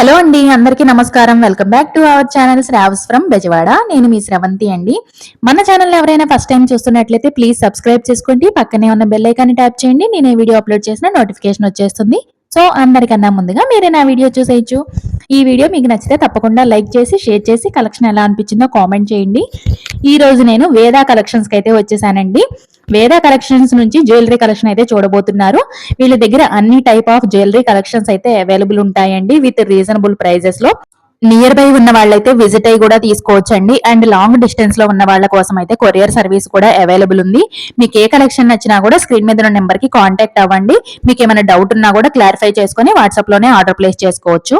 Hello అండి అందరికీ నమస్కారం. Welcome back to our channel Shravas from Bezawada నేను మీ శ్రవంతి అండి. మన ఛానల్ ఎవరైనా ఫస్ట్ టైం చూస్తున్నట్లయితే ప్లీజ్ సబ్స్క్రైబ్ చేసుకోండి. పక్కనే ఉన్న బెల్ ఐకాన్ని ట్యాప్ చేయండి. నేను ఈ వీడియో అప్లోడ్ చేసిన నోటిఫికేషన్ వచ్చేస్తుంది. సో అందరికన్నా ముందుగా మీరే నా వీడియో చూసేయచ్చు. ఈ వీడియో మీకు నచ్చితే తప్పకుండా లైక్ చేసి షేర్ చేసి కలెక్షన్ ఎలా అనిపించిందో కామెంట్ చేయండి. ఈ రోజు నేను వేదా కలెక్షన్స్కి అయితే వచ్చేసానండి. వేదా కలెక్షన్స్ నుంచి జ్యువెలరీ కలెక్షన్ అయితే చూడబోతున్నారు. వీళ్ళ దగ్గర అన్ని టైప్ ఆఫ్ జ్యువెలరీ కలెక్షన్స్ అయితే అవైలబుల్ ఉంటాయండి విత్ రీజనబుల్ ప్రైజెస్లో నియర్ బై ఉన్న వాళ్ళైతే విజిట్ అయ్యి కూడా తీసుకోవచ్చండి. అండ్ లాంగ్ డిస్టెన్స్లో ఉన్న వాళ్ళ కోసం అయితే కొరియర్ సర్వీస్ కూడా అవైలబుల్ ఉంది. మీకు ఏ కలెక్షన్ నచ్చినా కూడా స్క్రీన్ మీద ఉన్న నెంబర్కి కాంటాక్ట్ అవ్వండి. మీకు ఏమైనా డౌట్ ఉన్నా కూడా క్లారిఫై చేసుకుని వాట్సాప్లోనే ఆర్డర్ ప్లేస్ చేసుకోవచ్చు.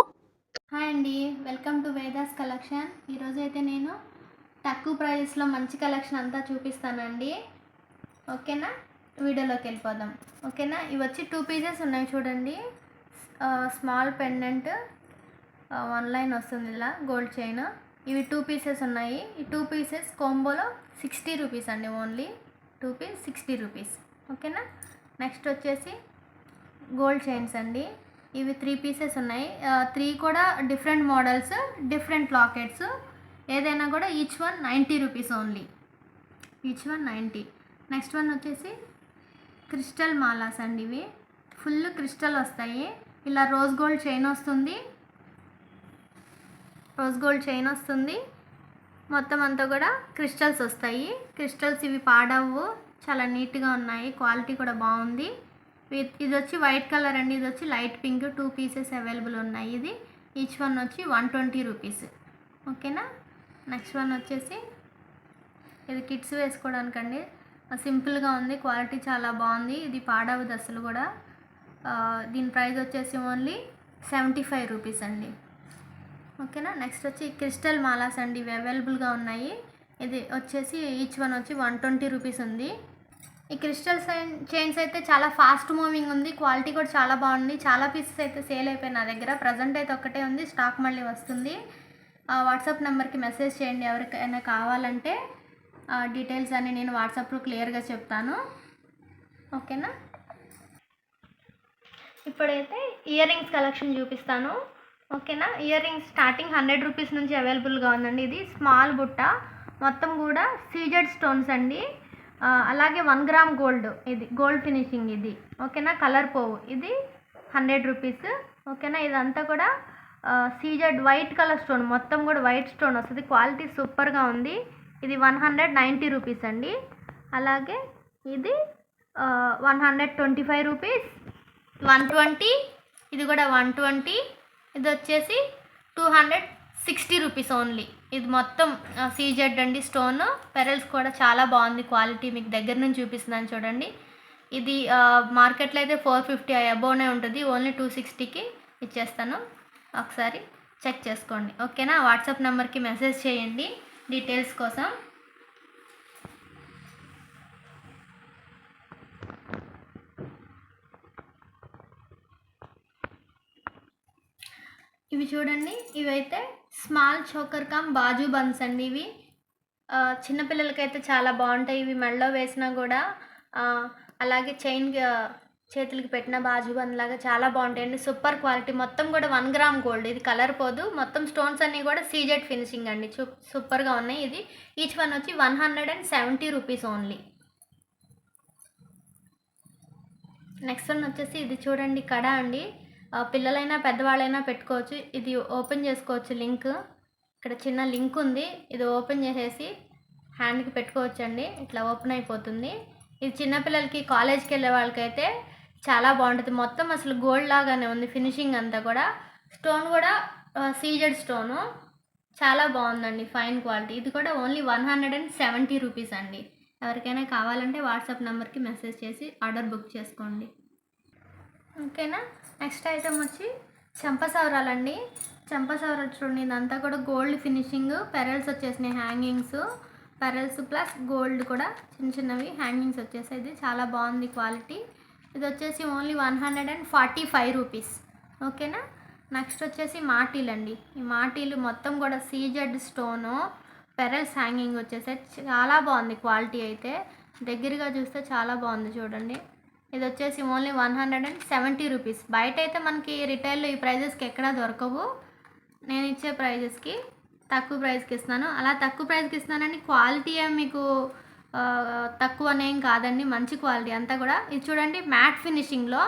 హాయ్ అండి. వెల్కమ్ టు వేదాస్ కలెక్షన్ ఈరోజు అయితే నేను తక్కువ ప్రైజెస్లో మంచి కలెక్షన్ అంతా చూపిస్తానండి. ఓకేనా? వీడియోలోకి వెళ్ళిపోదాం. ఓకేనా? ఇవి వచ్చి టూ పీసెస్ ఉన్నాయి చూడండి. స్మాల్ పెండెంట్ వన్ లైన్ వస్తుంది ఇలా గోల్డ్ చైన్. ఇవి టూ పీసెస్ ఉన్నాయి. ఈ టూ పీసెస్ కోంబోలో సిక్స్టీ రూపీస్ అండి only. Two piece sixty rupees. ఓకేనా? నెక్స్ట్ వచ్చేసి గోల్డ్ చైన్స్ అండి. ఇవి త్రీ పీసెస్ ఉన్నాయి. త్రీ కూడా డిఫరెంట్ మోడల్స్ డిఫరెంట్ లాకెట్స్. ఏదైనా కూడా each one ninety rupees only. Each one ninety. Next one వచ్చేసి క్రిస్టల్ మాలాస్ అండి ఇవి. ఫుల్ క్రిస్టల్ వస్తాయి. ఇలా రోజ్ గోల్డ్ చైన్ వస్తుంది. రోజ్ గోల్డ్ చైన్ వస్తుంది. మొత్తం అంతా కూడా క్రిస్టల్స్ వస్తాయి. క్రిస్టల్స్ ఇవి పాడవు చాలా నీట్గా ఉన్నాయి. క్వాలిటీ కూడా బాగుంది. ఇది వచ్చి వైట్ కలర్ అండి. ఇది వచ్చి light pink two pieces available ఉన్నాయి ఇది. ఈచ్ వన్ వచ్చి వన్ ట్వంటీ రూపీస్. ఓకేనా? నెక్స్ట్ వన్ వచ్చేసి ఇది కిడ్స్ వేసుకోవడానికండి. సింపుల్గా ఉంది. క్వాలిటీ చాలా బాగుంది. ఇది పాడవదు అసలు కూడా. దీని ప్రైస్ వచ్చేసి ఓన్లీ సెవెంటీ ఫైవ్ రూపీస్ అండి. ఓకేనా? నెక్స్ట్ వచ్చి క్రిస్టల్ మాలాస్ అండి. ఇవి అవైలబుల్గా ఉన్నాయి. ఇది వచ్చేసి ఈచ్ వన్ వచ్చి వన్ ట్వంటీ రూపీస్ ఉంది. ఈ క్రిస్టల్ చైన్స్ అయితే చాలా ఫాస్ట్ మూవింగ్ ఉంది. క్వాలిటీ కూడా చాలా బాగుంది. చాలా పీసెస్ అయితే సేల్ అయిపోయి నా దగ్గర. ప్రజెంట్ అయితే ఒక్కటే ఉంది. స్టాక్ మళ్ళీ వస్తుంది. ఆ, వాట్సాప్ నెంబర్కి మెసేజ్ చేయండి ఎవరికైనా కావాలంటే. ఆ, డీటెయిల్స్ అన్ని నేను వాట్సాప్లో క్లియర్గా చెప్తాను. ఓకేనా? ఇప్పుడైతే ఇయర్ రింగ్స్ కలెక్షన్ చూపిస్తాను. ఓకేనా? Earrings starting hundred rupees నుంచి అవైలబుల్గా ఉందండి. ఇది స్మాల్ బుట్ట. మొత్తం కూడా సీజెడ్ స్టోన్స్ అండి. అలాగే వన్ గ్రామ్ గోల్డ్ ఇది గోల్డ్ ఫినిషింగ్ ఇది. ఓకేనా? కలర్ పోవు. ఇది హండ్రెడ్ రూపీస్ ఓకేనా? ఇదంతా కూడా సీజెడ్ వైట్ కలర్ స్టోన్ మొత్తం కూడా వైట్ స్టోన్ వస్తుంది. క్వాలిటీ సూపర్గా ఉంది. ఇది వన్ హండ్రెడ్ నైంటీ రూపీస్ అండి. అలాగే ఇది one hundred twenty five rupees one twenty ఇది కూడా వన్ ట్వంటీ ఇది వచ్చేసి two hundred sixty rupees only. ఇది మొత్తం సీజెడ్ అండి స్టోన్. పెరల్స్ కూడా చాలా బాగుంది క్వాలిటీ మీకు దగ్గర నుంచి చూపిస్తున్నాను చూడండి. ఇది మార్కెట్లో అయితే ఫోర్ ఫిఫ్టీ అబోనే ఉంటుంది. ఓన్లీ టూ సిక్స్టీకి ఇచ్చేస్తాను. ఒకసారి చెక్ చేసుకోండి. ఓకేనా? వాట్సాప్ నెంబర్కి మెసేజ్ చేయండి డీటెయిల్స్ కోసం. ఇవి చూడండి. ఇవైతే స్మాల్ చోకర్ కమ్ బాజు బన్స్ అండి ఇవి. చిన్నపిల్లలకైతే చాలా బాగుంటాయి. ఇవి మెడలో వేసినా కూడా అలాగే చైన్ చేతులకి పెట్టిన బాజు బంద్ లాగా చాలా బాగుంటాయండి సూపర్ క్వాలిటీ మొత్తం కూడా వన్ గ్రామ్ గోల్డ్ ఇది కలర్ పోదు. మొత్తం స్టోన్స్ అన్నీ కూడా సీజెడ్ ఫినిషింగ్ అండి. చూ సూపర్గా ఉన్నాయి ఇది. ఈచ్ వన్ వచ్చి one hundred and seventy rupees only next one వచ్చేసి ఇది చూడండి. కడ అండి. పిల్లలైనా పెద్దవాళ్ళైనా పెట్టుకోవచ్చు. ఇది ఓపెన్ చేసుకోవచ్చు లింక్. ఇక్కడ చిన్న లింక్ ఉంది. ఇది ఓపెన్ చేసేసి హ్యాండ్కి పెట్టుకోవచ్చు అండి ఇట్లా ఓపెన్ అయిపోతుంది. ఇది చిన్నపిల్లలకి కాలేజ్కి వెళ్ళే వాళ్ళకైతే చాలా బాగుంటుంది. మొత్తం అసలు గోల్డ్ లాగానే ఉంది. ఫినిషింగ్ అంతా కూడా. స్టోన్ కూడా సీజెడ్ స్టోను. చాలా బాగుందండి. Fine quality. ఇది కూడా only one hundred and seventy rupees అండి. ఎవరికైనా కావాలంటే వాట్సాప్ నెంబర్కి మెసేజ్ చేసి ఆర్డర్ బుక్ చేసుకోండి. ఓకేనా? నెక్స్ట్ ఐటమ్ వచ్చి చెంపసవరాలండి చెంపసవరాలు చూడండి ఇదంతా కూడా గోల్డ్ ఫినిషింగ్. పెరల్స్ వచ్చేసినాయి హ్యాంగింగ్స్. పెరల్స్ ప్లస్ గోల్డ్ కూడా చిన్న చిన్నవి హ్యాంగింగ్స్ వచ్చేసాయి. ఇది చాలా బాగుంది క్వాలిటీ. ఇది వచ్చేసి only one hundred and forty five rupees. ఓకేనా? నెక్స్ట్ వచ్చేసి మాటీలు అండి ఈ మాటీలు మొత్తం కూడా సీజెడ్ స్టోను పెరల్స్ హ్యాంగింగ్ వచ్చేసాయి. చాలా బాగుంది క్వాలిటీ అయితే. దగ్గరగా చూస్తే చాలా బాగుంది చూడండి. ఇది వచ్చేసి only one hundred and seventy rupees. బయట అయితే మనకి రిటైల్లో ఈ ప్రైజెస్కి ఎక్కడా దొరకవు. నేను ఇచ్చే ప్రైజెస్కి తక్కువ ప్రైస్కి ఇస్తున్నాను. అలా తక్కువ ప్రైస్కి ఇస్తున్నానని క్వాలిటీ ఏం మీకు తక్కువ తక్కువనేం కాదండి. మంచి క్వాలిటీ అంతా కూడా. ఇది చూడండి matte ఫినిషింగ్లో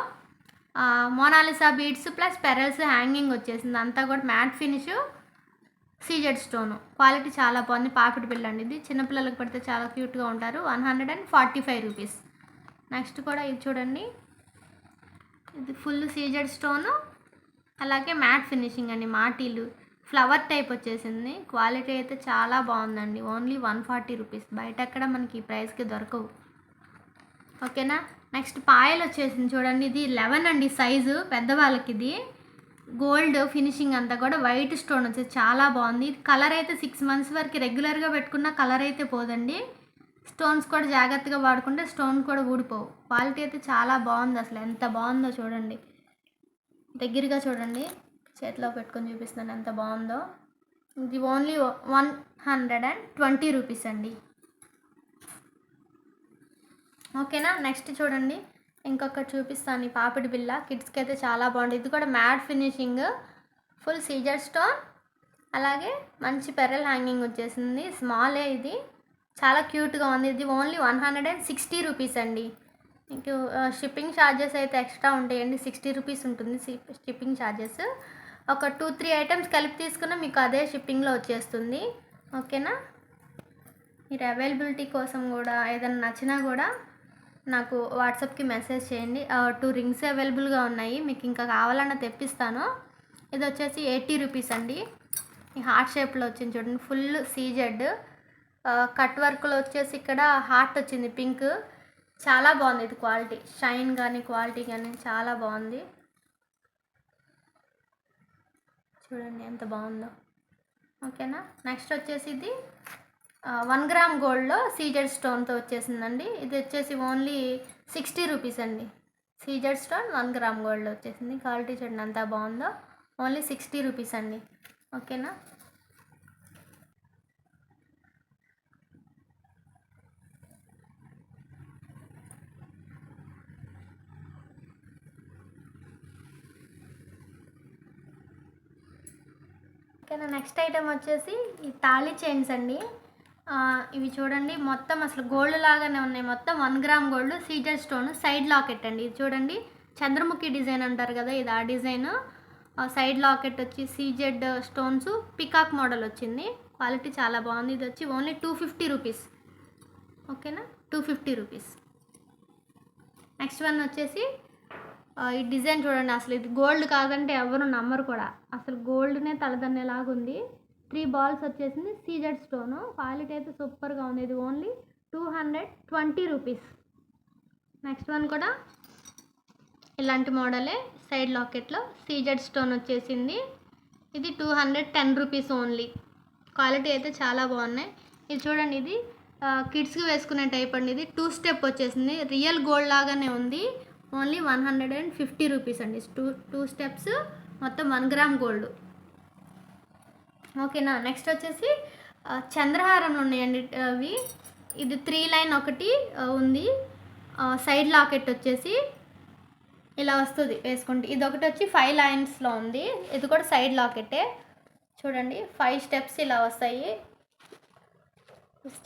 Monalisa beads plus pearls hanging వచ్చేసింది. అంతా కూడా matte finish CZ stone. Quality చాలా బాగుంది. పాపిడి పిల్ల అండి ఇది. చిన్నపిల్లలకు పడితే చాలా క్యూట్గా ఉంటారు. One hundred and forty five rupees. Next కూడా ఇది చూడండి. ఇది ఫుల్ సీజెడ్ స్టోను. అలాగే మ్యాట్ ఫినిషింగ్ అండి మాటీలు. ఫ్లవర్ టైప్ వచ్చేసింది. క్వాలిటీ అయితే చాలా బాగుందండి. Only one forty rupees. బయట ఎక్కడ మనకి ఈ ప్రైస్కి దొరకవు. ఓకేనా? నెక్స్ట్ పాయలు వచ్చేసింది చూడండి. ఇది లెవెన్ అండి సైజు పెద్దవాళ్ళకి ఇది గోల్డ్ ఫినిషింగ్ అంతా కూడా వైట్ స్టోన్ వచ్చేసి చాలా బాగుంది. కలర్ అయితే సిక్స్ మంత్స్ వరకు రెగ్యులర్గా పెట్టుకున్న కలర్ అయితే పోదండి. స్టోన్స్ కూడా జాగ్రత్తగా వాడుకుంటే స్టోన్ కూడా ఊడిపోవు. క్వాలిటీ అయితే చాలా బాగుంది అసలు. ఎంత బాగుందో చూడండి. దగ్గరగా చూడండి. చేతిలో పెట్టుకొని చూపిస్తున్నాను ఎంత బాగుందో. ఇది only one hundred and twenty rupees అండి. ఓకేనా? నెక్స్ట్ చూడండి. ఇంకొకటి చూపిస్తాను. ఈ పాపిడి బిల్ల కిడ్స్కి అయితే చాలా బాగుంటుంది ఇది కూడా matte finishing. Full CZ stone. అలాగే మంచి పెరల్ హ్యాంగింగ్ వచ్చేసింది. స్మాలే ఇది. చాలా క్యూట్గా ఉంది. ఇది only one hundred and sixty rupees అండి. మీకు షిప్పింగ్ ఛార్జెస్ అయితే ఎక్స్ట్రా ఉంటాయండి. సిక్స్టీ రూపీస్ ఉంటుంది షిప్పింగ్ ఛార్జెస్ ఒక టూ త్రీ ఐటమ్స్ కలిపి తీసుకున్న మీకు అదే షిప్పింగ్లో వచ్చేస్తుంది. ఓకేనా? మీరు అవైలబిలిటీ కోసం కూడా ఏదైనా నచ్చినా కూడా నాకు వాట్సాప్కి మెసేజ్ చేయండి. టూ రింగ్స్ అవైలబుల్గా ఉన్నాయి. మీకు ఇంకా కావాలన్నా తెప్పిస్తాను. ఇది వచ్చేసి ఎయిటీ రూపీస్ అండి. ఈ హార్ట్ షేప్లో వచ్చింది చూడండి. Full CZ. కట్ వర్క్లో వచ్చేసి ఇక్కడ హార్ట్ వచ్చింది పింక్. చాలా బాగుంది ఇది క్వాలిటీ. షైన్ కానీ క్వాలిటీ కానీ చాలా బాగుంది. చూడండి ఎంత బాగుందో. ఓకేనా? నెక్స్ట్ వచ్చేసి ఇది వన్ గ్రామ్ గోల్డ్లో సీజెడ్ స్టోన్తో వచ్చేసిందండి. ఇది వచ్చేసి ఓన్లీ సిక్స్టీ రూపీస్ అండి. సీజెడ్ స్టోన్ వన్ గ్రామ్ గోల్డ్లో వచ్చేసింది. క్వాలిటీ చూడండి అంత బాగుందో. ఓన్లీ సిక్స్టీ రూపీస్ అండి. ఓకేనా? ఓకేనా నెక్స్ట్ ఐటెం వచ్చేసి ఈ తాళి చైన్స్ అండి. ఇవి చూడండి మొత్తం అసలు గోల్డ్ లాగానే ఉన్నాయి. మొత్తం one gram gold CZ stone side locket అండి. ఇది చూడండి చంద్రముఖి డిజైన్ అంటారు కదా ఇది ఆ డిజైన్. సైడ్ లాకెట్ వచ్చి సీజెడ్ స్టోన్స్ పికాక్ మోడల్ వచ్చింది. క్వాలిటీ చాలా బాగుంది. ఇది వచ్చి ఓన్లీ టూ ఫిఫ్టీ రూపీస్ ఓకేనా two fifty rupees next one వచ్చేసి ఈ డిజైన్ చూడండి అసలు ఇది గోల్డ్ కాదంటే ఎవరు నమ్మరు కూడా. అసలు గోల్డ్నే తలదన్నేలాగా ఉంది త్రీ బాల్స్ వచ్చేసింది సీజెడ్ స్టోను. క్వాలిటీ అయితే సూపర్గా ఉంది. ఇది only two hundred twenty rupees. Next one కూడా ఇలాంటి మోడలే సైడ్ లాకెట్లో సీజెడ్ స్టోన్ వచ్చేసింది. ఇది two hundred ten rupees only. Quality అయితే చాలా బాగున్నాయి. ఇది చూడండి ఇది కిడ్స్కి వేసుకునే టైప్ అండి. ఇది టూ స్టెప్ వచ్చేసింది. రియల్ గోల్డ్ లాగానే ఉంది. Only one hundred and fifty rupees అండి. టూ టూ స్టెప్స్ మొత్తం వన్ గ్రామ్ గోల్డ్. ఓకేనా నెక్స్ట్ వచ్చేసి చంద్రహారంలో ఉన్నాయండి అవి. ఇది త్రీ లైన్ ఒకటి ఉంది. సైడ్ లాకెట్ వచ్చేసి ఇలా వస్తుంది వేసుకుంటే. ఇది ఒకటి వచ్చి ఫైవ్ లైన్స్లో ఉంది. ఇది కూడా సైడ్ లాకెటే. చూడండి ఫైవ్ స్టెప్స్ ఇలా వస్తాయి.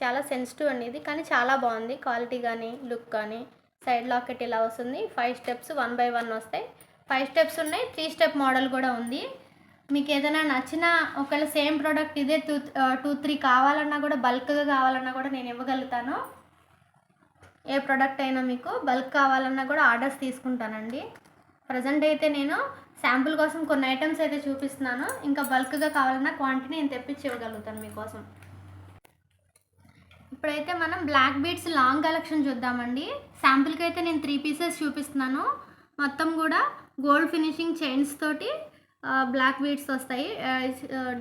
చాలా సెన్సిటివ్ అండి ఇది కానీ చాలా బాగుంది క్వాలిటీ కానీ లుక్ కానీ. సైడ్ లాకెట్ ఇలా వస్తుంది. Five steps one by one వస్తాయి. ఫైవ్ స్టెప్స్ ఉన్నాయి. త్రీ స్టెప్ మోడల్ కూడా ఉంది. మీకు ఏదైనా నచ్చిన ఒకవేళ సేమ్ ప్రోడక్ట్ ఇదే టూ టూ త్రీ కావాలన్నా కూడా బల్క్గా కావాలన్నా కూడా నేను ఇవ్వగలుగుతాను. ఏ ప్రోడక్ట్ అయినా మీకు బల్క్ కావాలన్నా కూడా ఆర్డర్స్ తీసుకుంటానండి. ప్రజెంట్ అయితే నేను శాంపుల్ కోసం కొన్ని ఐటమ్స్ అయితే చూపిస్తున్నాను. ఇంకా బల్క్గా కావాలన్నా క్వాంటిటీ నేను తెప్పించి ఇవ్వగలుగుతాను మీకోసం. ఇప్పుడైతే మనం బ్లాక్ బీడ్స్ లాంగ్ కలెక్షన్ చూద్దామండి. శాంపుల్కి అయితే నేను త్రీ పీసెస్ చూపిస్తున్నాను. మొత్తం కూడా గోల్డ్ ఫినిషింగ్ చైన్స్ తోటి బ్లాక్ బీడ్స్ వస్తాయి.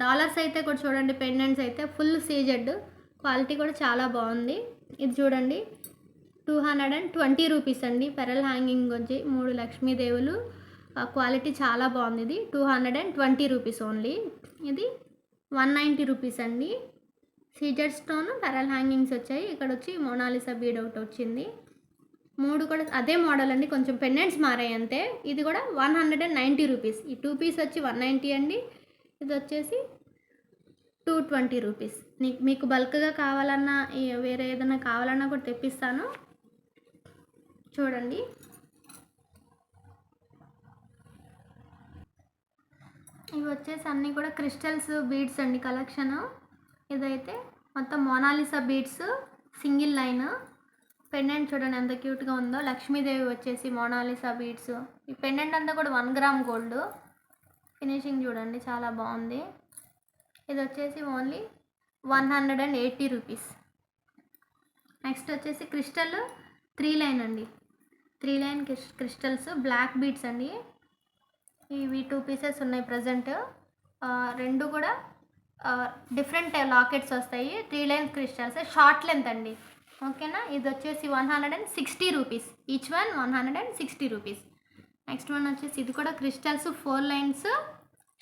డాలర్స్ అయితే కూడా చూడండి పెండెంట్స్ అయితే ఫుల్ సీజెడ్ క్వాలిటీ కూడా చాలా బాగుంది. ఇది చూడండి two hundred and twenty rupees అండి. పెరల్ హ్యాంగింగ్ వచ్చి మూడు లక్ష్మీదేవులు. క్వాలిటీ చాలా బాగుంది ఇది. Two hundred and twenty rupees only ఇది వన్ నైంటీ రూపీస్ అండి. సీజర్ స్టోన్ పెరల్ హ్యాంగింగ్స్ వచ్చాయి. ఇక్కడ వచ్చి మోనాలిసా బీడ్ ఒకటి వచ్చింది. మూడు కూడా అదే మోడల్ అండి. కొంచెం పెండెంట్స్ మారాయి అంతే. ఇది కూడా one hundred and ninety rupees ఈ టూ పీస్ వచ్చి వన్ నైంటీ అండి. ఇది వచ్చేసి టూ ట్వంటీ రూపీస్ మీకు బల్క్గా కావాలన్నా వేరే ఏదైనా కావాలన్నా కూడా తెప్పిస్తాను. చూడండి. ఇవి వచ్చేసి అన్నీ కూడా క్రిస్టల్స్ బీడ్స్ అండి. కలెక్షను ఇదైతే మొత్తం Monalisa beads single line pendant చూడండి ఎంత క్యూట్గా ఉందో. లక్ష్మీదేవి వచ్చేసి మోనాలిసా బీడ్స్ ఈ పెండెంట్ అంతా కూడా వన్ గ్రామ్ గోల్డ్. ఫినిషింగ్ చూడండి చాలా బాగుంది. ఇది వచ్చేసి only one hundred and eighty rupees. Next వచ్చేసి క్రిస్టల్ త్రీ లైన్ అండి. Three line crystals black beads అండి. ఇవి టూ పీసెస్ ఉన్నాయి ప్రజెంట్. రెండు కూడా డిఫరెంట్ లాకెట్స్ వస్తాయి. Three line crystals short length అండి. ఓకేనా? ఇది వచ్చేసి one hundred and sixty rupees each one one hundred and sixty rupees next one వచ్చేసి ఇది కూడా crystals four lines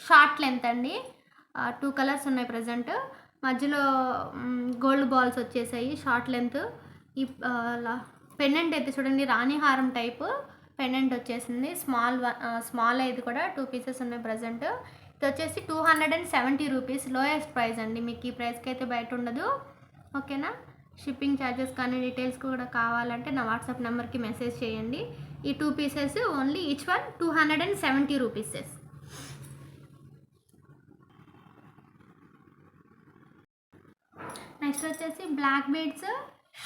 short length అండి. టూ కలర్స్ ఉన్నాయి ప్రజెంట్ మధ్యలో గోల్డ్ బాల్స్ వచ్చేసాయి షార్ట్ లెంత్ ఈ పెండెంట్ అయితే చూడండి రాణి హారం టైప్ పెండెంట్ వచ్చేసింది. స్మాల్ స్మాల్ ఇది కూడా టూ పీసెస్ ఉన్నాయి ప్రజెంట్ ఇది వచ్చేసి two hundred and seventy rupees lowest price అండి. మీకు ఈ ప్రైస్కి అయితే బయట ఉండదు. ఓకేనా? షిప్పింగ్ ఛార్జెస్ కానీ డీటెయిల్స్ కూడా కావాలంటే నా వాట్సాప్ నెంబర్కి మెసేజ్ చేయండి. ఈ two pieces only each one two hundred and seventy rupees. Next వచ్చేసి బ్లాక్ బీడ్స్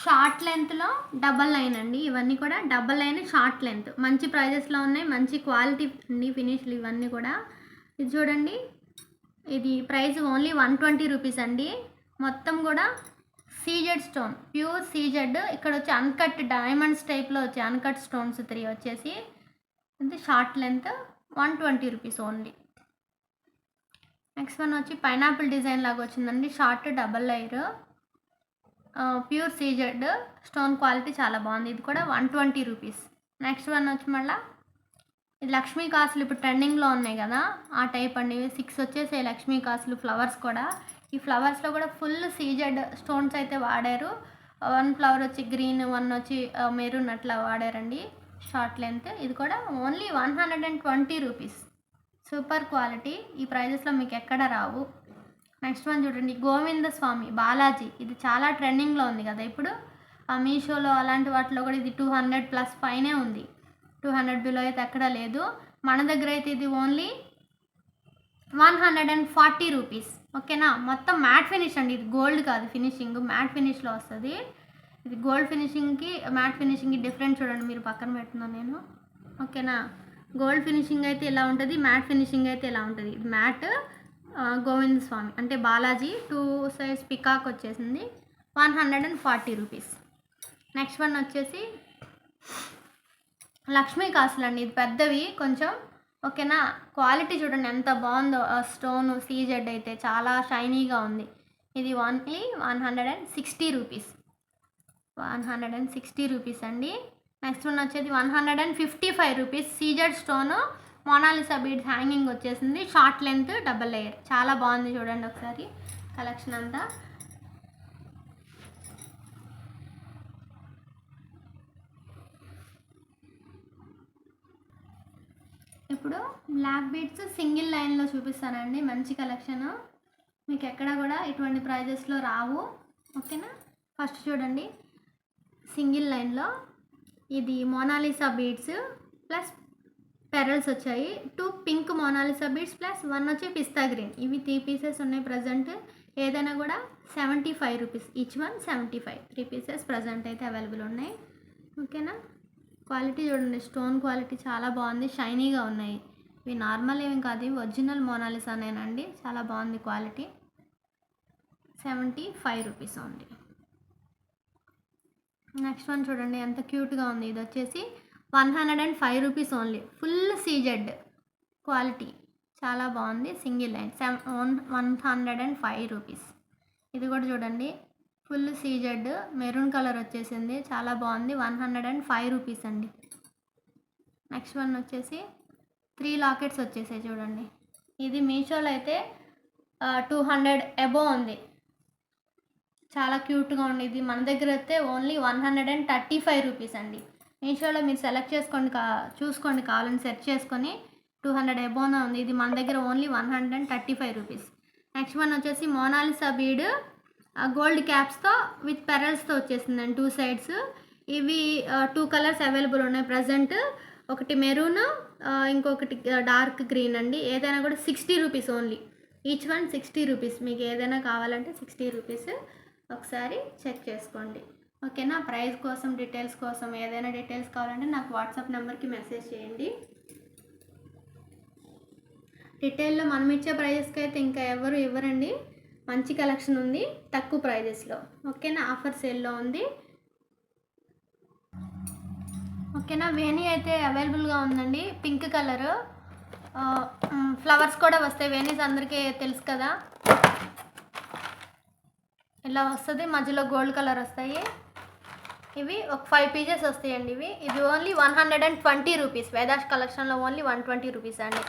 షార్ట్ లెంత్లో డబల్ లైన్ అండి. ఇవన్నీ కూడా డబల్ లైన్ షార్ట్ లెంత్. మంచి ప్రైజెస్లో ఉన్నాయి. మంచి క్వాలిటీ అండి ఫినిష్లు ఇవన్నీ కూడా. ఇది చూడండి. ఇది price only one twenty rupees అండి. మొత్తం కూడా సీజెడ్ స్టోన్ ప్యూర్ సీజెడ్. ఇక్కడ వచ్చి అన్కట్ డైమండ్స్ టైప్లో వచ్చి అన్కట్ స్టోన్స్ త్రీ వచ్చేసి ఇది short length one twenty rupees only. Next one వచ్చి పైనాపిల్ డిజైన్ లాగా వచ్చిందండి. Short double layer pure CZ. Stone quality చాలా బాగుంది. ఇది కూడా one twenty rupees. Next one వచ్చి మళ్ళీ లక్ష్మీ కాసులు ఇప్పుడు ట్రెండింగ్లో ఉన్నాయి కదా ఆ టైప్ అండి. సిక్స్ వచ్చేసాయి లక్ష్మీ కాసులు ఫ్లవర్స్ కూడా. ఈ ఫ్లవర్స్లో కూడా ఫుల్ సీజెడ్ స్టోన్స్ అయితే వాడారు. వన్ ఫ్లవర్ వచ్చి గ్రీన్ వన్ వచ్చి మెరూన్ అట్లా వాడారండి. Short length. ఇది కూడా only one hundred and twenty rupees. Super quality. ఈ ప్రైజెస్లో మీకు ఎక్కడ రావు. నెక్స్ట్ వన్ చూడండి. గోవింద స్వామి బాలాజీ. ఇది చాలా ట్రెండింగ్లో ఉంది కదా ఇప్పుడు. ఆ మీషోలో అలాంటి వాటిలో కూడా ఇది టూ హండ్రెడ్ ప్లస్ పైనే ఉంది. టూ హండ్రెడ్ బిలో అయితే ఎక్కడ లేదు. మన దగ్గర అయితే ఇది only one hundred and forty rupees. ఓకేనా? మొత్తం మ్యాట్ ఫినిష్ అండి. ఇది గోల్డ్ కాదు ఫినిషింగ్. మ్యాట్ ఫినిష్లో వస్తుంది. ఇది గోల్డ్ ఫినిషింగ్కి మ్యాట్ ఫినిషింగ్కి డిఫరెంట్ చూడండి. మీరు పక్కన పెడుతున్నాను నేను. ఓకేనా? గోల్డ్ ఫినిషింగ్ అయితే ఇలా ఉంటుంది. మ్యాట్ ఫినిషింగ్ అయితే ఇలా ఉంటుంది. ఇది మ్యాట్ గోవింద స్వామి. అంటే బాలాజీ టూ సైజ్ పికాక్ వచ్చేసింది. One hundred and forty rupees. Next one వచ్చేసి లక్ష్మీ కాసులు అండి. ఇది పెద్దవి. కొంచెం ఓకేనా? క్వాలిటీ చూడండి. ఎంత బాగుందో. స్టోన్ సీజెడ్ అయితే చాలా షైనీగా ఉంది. ఇది only one hundred and sixty rupees one hundred and sixty rupees అండి. నెక్స్ట్ వన్ వచ్చేది one hundred and fifty five rupees CZ stone Monalisa beads hanging వచ్చేసింది. షార్ట్ లెంత్ డబల్ లేయర్ చాలా బాగుంది చూడండి ఒకసారి. కలెక్షన్ అంతా. ఇప్పుడు బ్లాక్ బీడ్స్ సింగిల్ లైన్లో చూపిస్తానండి. మంచి కలెక్షన్ మీకు ఎక్కడ కూడా ఇటువంటి ప్రైజెస్లో రావు. ఓకేనా ఫస్ట్ చూడండి. సింగిల్ లైన్లో ఇది మోనాలిసా బీడ్స్ ప్లస్ పెరల్స్ వచ్చాయి. Two pink Monalisa beads plus one వచ్చి పిస్తా గ్రీన్ ఇవి త్రీ పీసెస్ ఉన్నాయి ప్రజెంట్ ఏదైనా కూడా seventy five rupees each one seventy five three pieces present అయితే అవైలబుల్ ఉన్నాయి. ఓకేనా క్వాలిటీ చూడండి స్టోన్ క్వాలిటీ చాలా బాగుంది షైనీగా ఉన్నాయి. ఇవి నార్మల్ ఏమి కాదు ఇవి ఒరిజినల్ మోనాలిసానేనండి చాలా బాగుంది క్వాలిటీ. సెవెంటీ ఫైవ్ రూపీస్ ఉంది నెక్స్ట్ వన్ చూడండి ఎంత క్యూట్గా ఉంది ఇది వచ్చేసి one hundred and five rupees only. Full CZ quality చాలా బాగుంది single line seven one one hundred and five rupees. ఇది కూడా చూడండి ఫుల్ సీజెడ్. మెరూన్ కలర్ వచ్చేసింది. చాలా బాగుంది. One hundred and five rupees అండి. నెక్స్ట్ వన్ వచ్చేసి త్రీ లాకెట్స్ వచ్చేసాయి చూడండి. ఇది మీషోలో అయితే టూ హండ్రెడ్ అబో ఉంది. చాలా క్యూట్గా ఉంది. ఇది మన దగ్గర అయితే only one hundred and thirty five rupees అండి. మీషోలో మీరు సెలెక్ట్ చేసుకోండి కా చూసుకోండి. కావాలని సెర్చ్ చేసుకొని టూ హండ్రెడ్ ఎబోనా ఉంది. ఇది మన దగ్గర only one hundred and thirty five rupees. Next one వచ్చేసి మోనాలిసా బీడ్. గోల్డ్ క్యాప్స్తో విత్ పెరల్స్తో వచ్చేసిందండి టూ సైడ్స్. ఇవి టూ కలర్స్ అవైలబుల్ ఉన్నాయి. ప్రజెంట్ ఒకటి మెరూన్ ఇంకొకటి డార్క్ గ్రీన్ అండి. ఏదైనా కూడా sixty rupees only. Each one sixty rupees. మీకు ఏదైనా కావాలంటే సిక్స్టీ రూపీస్ ఒకసారి చెక్ చేసుకోండి. ఓకేనా? ప్రైస్ కోసం డీటెయిల్స్ కోసం ఏదైనా డీటెయిల్స్ కావాలంటే నాకు వాట్సాప్ నెంబర్కి మెసేజ్ చేయండి. రిటైల్లో మనం ఇచ్చే ప్రైజెస్కి అయితే ఇంకా ఎవరు ఇవ్వరండి. మంచి కలెక్షన్ ఉంది తక్కువ ప్రైజెస్లో ఓకేనా? ఆఫర్ సేల్లో ఉంది. ఓకేనా? వేణి అయితే అవైలబుల్గా ఉందండి. పింక్ కలర్ ఫ్లవర్స్ కూడా వస్తాయి. వేణీస్ అందరికీ తెలుసు కదా? ఇలా వస్తుంది. మధ్యలో గోల్డ్ కలర్ వస్తాయి. ఇవి ఒక ఫైవ్ పీసెస్ వస్తాయండి ఇవి. ఇది only one hundred and twenty rupees Vedash కలెక్షన్లో ఓన్లీ వన్ ట్వంటీ రూపీస్ అండి.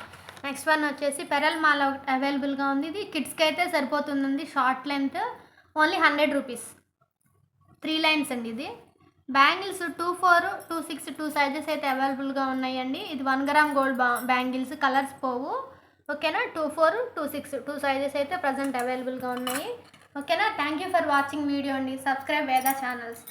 నెక్స్ట్ వన్ వచ్చేసి పెరల్ మాల అవైలబుల్గా ఉంది. ఇది కిడ్స్కి అయితే సరిపోతుందండి. Short length only hundred rupees three lines అండి ఇది. Bangles two four two six two sizes అయితే అవైలబుల్గా ఉన్నాయండి. ఇది వన్ గ్రామ్ గోల్డ్ బా బ్యాంగిల్స్ కలర్స్ పోవు. ఓకేనా two four two six two sizes అయితే ప్రజెంట్ అవైలబుల్గా ఉన్నాయి. ఓకేనా thank you for watching video అండి. Subscribe Veda channels